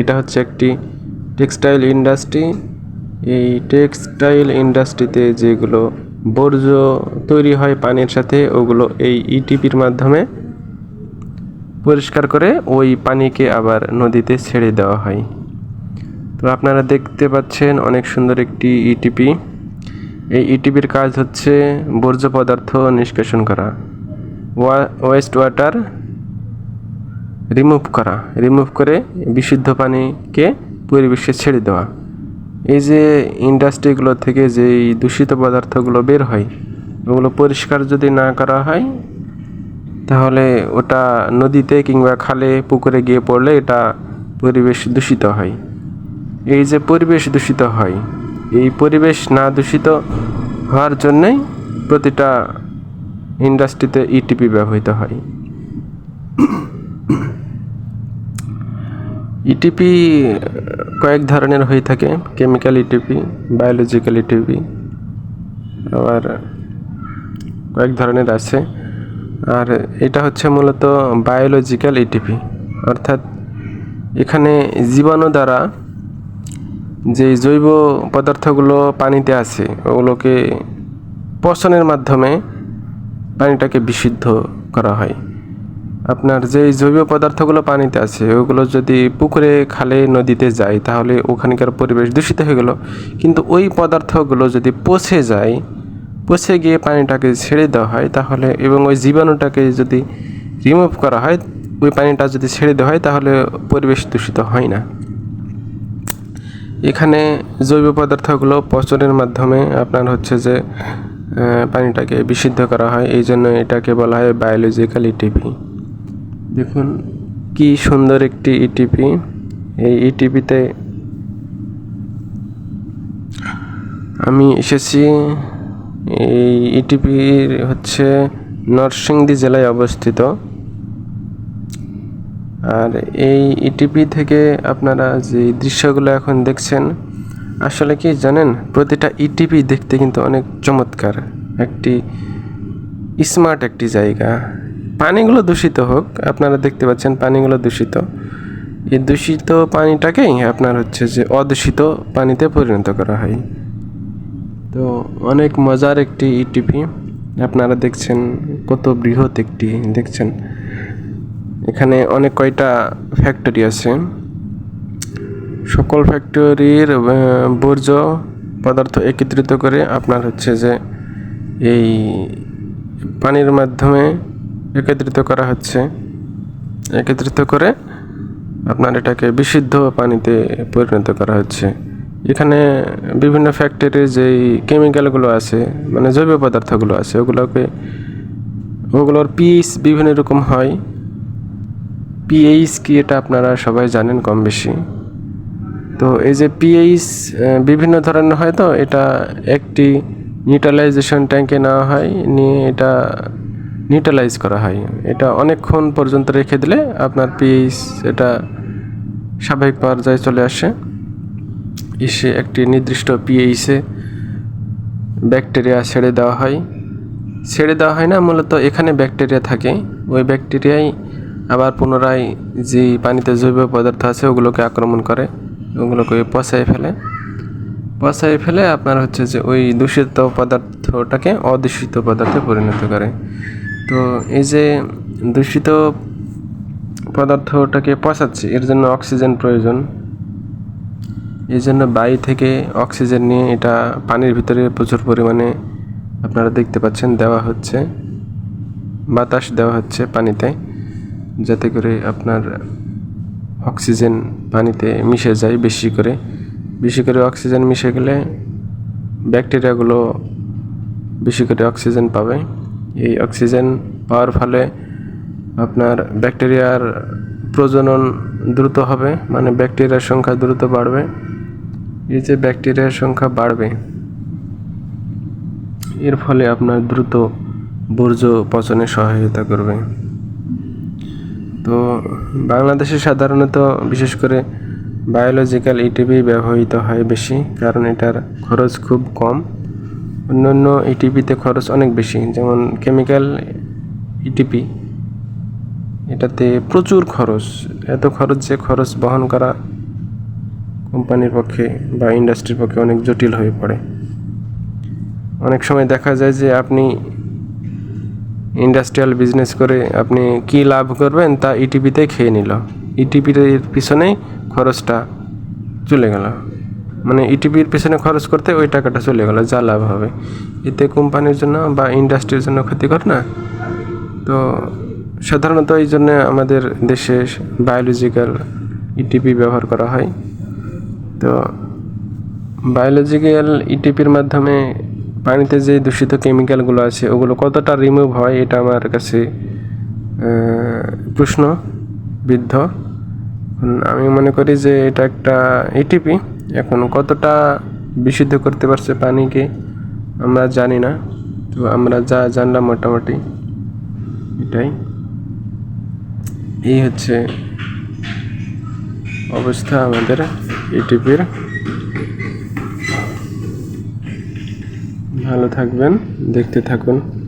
এটা হচ্ছে একটি টেক্সটাইল ইন্ডাস্ট্রি। এই টেক্সটাইল ইন্ডাস্ট্রিতে যেগুলো বর্জ্য তৈরি হয় পানির সাথে, ওগুলো এই ইটিপির মাধ্যমে পরিষ্কার করে ওই পানিকে আবার নদীতে ছেড়ে দেওয়া হয়। তো আপনারা দেখতে পাচ্ছেন অনেক সুন্দর একটি ইটিপি এই ইটিপির কাজ হচ্ছে বর্জ্য পদার্থ নিষ্কাশন করা। ওয়েস্ট ওয়াটার রিমুভ করা। রিমুভ করে বিশুদ্ধ পানিকে পরিবেশে ছেড়ে দেওয়া। এই যে ইন্ডাস্ট্রিগুলো থেকে যেই দূষিত পদার্থগুলো বের হয়, ওগুলো পরিষ্কার যদি না করা হয়, তাহলে ওটা নদীতে কিংবা খালে, পুকুরে গিয়ে পড়লে এটা পরিবেশ দূষিত হয়। এই যে পরিবেশ দূষিত হয়, এই পরিবেশ না দূষিত হওয়ার জন্যই প্রতিটা ইন্ডাস্ট্রিতে ইটিপি ব্যবহৃত হয়। ইটিপি কয়েক ধরনের হয়ে থাকে। কেমিক্যাল ইটিপি বায়োলজিক্যাল ইটিপি আবার কয়েক ধরনের আছে। আর এটা হচ্ছে মূলত বায়োলজিক্যাল ইটিপি অর্থাৎ এখানে জীবাণু দ্বারা যে জৈব পদার্থগুলো পানিতে আছে, ওগুলোকে পচনের মাধ্যমে পানিটাকে বিশুদ্ধ করা হয়। আপনার যে জৈব পদার্থগুলো পানিতে আছে, ওগুলো যদি পুকুরে, খালে, নদীতে যায়, তাহলে ওখানকার পরিবেশ দূষিত হয়ে গেল। কিন্তু ওই পদার্থগুলো যদি পচে যায়, পচে গিয়ে পানিটাকে ছেড়ে দেওয়া হয়, তাহলে এবং ওই জীবাণুটাকে যদি রিমুভ করা হয়, ওই পানিটা যদি ছেড়ে দেওয়া হয়, তাহলে পরিবেশ দূষিত হয় না। এখানে জৈব পদার্থগুলো পচনের মাধ্যমে আপনার হচ্ছে যে পানিটাকে বিশুদ্ধ করা হয় এই জন্য এটাকে বলা হয় বায়োলজিক্যাল ইটিপি দেখুন। কি সুন্দর একটি ইটিপি এই ইটিপিতে আমি এসেছি। এই ইটিপির হচ্ছে নরসিংদী জেলায় অবস্থিত। আর এই ইটিপি থেকে আপনারা যে দৃশ্যগুলো এখন দেখছেন, আসলে কি জানেন, প্রতিটা ইটিপি দেখতে কিন্তু অনেক চমৎকার। একটি স্মার্ট একটি জায়গা। পানিগুলো দূষিত হোক, আপনারা দেখতে পাচ্ছেন পানিগুলো দূষিত। এই দূষিত পানিটাকেই আপনার হচ্ছে যে অদূষিত পানিতে পরিণত করা হয়। তো অনেক মজার একটি ইটিপি আপনারা দেখছেন কত বৃহৎ একটি, দেখছেন। এখানে অনেক কয়টা ফ্যাক্টরি আছে। সকল ফ্যাক্টরির বর্জ্য পদার্থ একত্রিত করে আপনার হচ্ছে যে এই পানির মাধ্যমে একত্রিত করা হচ্ছে। একত্রিত করে আপনার এটাকে বিশুদ্ধ পানিতে পরিণত করা হচ্ছে। এখানে বিভিন্ন ফ্যাক্টরির যেই কেমিক্যালগুলো আছে মানে জৈব পদার্থগুলো আছে, ওগুলোকে, ওগুলোর পিস বিভিন্ন রকম হয়। পিএইচ কি এটা আপনারা সবাই জানেন কম বেশি। তো এই যে পিএইচ বিভিন্ন ধরনের হয় তো, এটা একটি নিউট্রালাইজেশন ট্যাঙ্কে নেওয়া হয়। নিয়ে এটা নিউট্রালাইজ করা হয়। এটা অনেকক্ষণ পর্যন্ত রেখে দিলে আপনার পিএইচ এটা স্বাভাবিক পর্যায়ে চলে আসে। এসে একটি নির্দিষ্ট পিএইচে ব্যাকটেরিয়া ছেড়ে দেওয়া হয়। ছেড়ে দেওয়া হয় না, মূলত এখানে ব্যাকটেরিয়া থাকে। ওই ব্যাকটেরিয়াই আবার পুনরায় যে পানিতে জৈব পদার্থ আছে, ওগুলোকে আক্রমণ করে, ওগুলোকে পচাই ফেলে। পচাই ফেলে আপনার হচ্ছে যে ওই দূষিত পদার্থটাকে অদূষিত পদার্থে পরিণত করে। তো এই যে দূষিত পদার্থটাকে পচাচ্ছে, এর জন্য অক্সিজেন প্রয়োজন। এই জন্য বায়ু থেকে অক্সিজেন নিয়ে এটা পানির ভিতরে প্রচুর পরিমাণে আপনারা দেখতে পাচ্ছেন দেওয়া হচ্ছে, বাতাস দেওয়া হচ্ছে পানিতে, যাতে করে আপনার অক্সিজেন পানিতে মিশে যায় বেশি করে। বেশি করে অক্সিজেন মিশে গেলে ব্যাকটেরিয়াগুলো বেশি করে অক্সিজেন পাবে। এই অক্সিজেন পাওয়ার ফলে আপনার ব্যাকটেরিয়ার প্রজনন দ্রুত হবে মানে ব্যাকটেরিয়ার সংখ্যা দ্রুত বাড়বে। এই যে ব্যাকটেরিয়ার সংখ্যা বাড়বে, এর ফলে আপনার দ্রুত বর্জ্য পচনে সহায়তা করবে। তো বাংলাদেশে সাধারণত বিশেষ করে বায়োলজিক্যাল ইটিভি ব্যবহৃত হয় বেশি, কারণ এটার খরচ খুব কম। অন্যান্য ইটিপিতে খরচ অনেক বেশি, যেমন কেমিক্যাল ইটিপি এটাতে প্রচুর খরচ। এত খরচ যে খরচ বহন করা কোম্পানির পক্ষে বা ইন্ডাস্ট্রির পক্ষে অনেক জটিল হয়ে পড়ে। অনেক সময় দেখা যায় যে আপনি ইন্ডাস্ট্রিয়াল বিজনেস করে আপনি কি লাভ করবেন তা E ইটিপিতে খেয়ে নিল। ইটিপির পিছনেই খরচটা চলে গেল। মানে ইটিপির পেছনে খরচ করতে ওই টাকাটা চলে গেল, যা লাভ হবে। এতে কোম্পানির জন্য বা ইন্ডাস্ট্রির জন্য ক্ষতিকর না। তো সাধারণত এই জন্য আমাদের দেশে বায়োলজিক্যাল ইটিপি ব্যবহার করা হয়। তো বায়োলজিক্যাল ইটিপির মাধ্যমে পানিতে যে দূষিত কেমিক্যালগুলো আছে, ওগুলো কতটা রিমুভ হয়, এটা আমার কাছে প্রশ্ন এখন আমি মনে করি যে এটা একটা এটিপি এখন কতটা বিশুদ্ধ করতে পারছে পানিকে, আমরা জানি না। তো আমরা যা জানলাম মোটামুটি এটাই। এই হচ্ছে অবস্থা আমাদের এটিপির। ভালো থাকবেন, দেখতে থাকুন।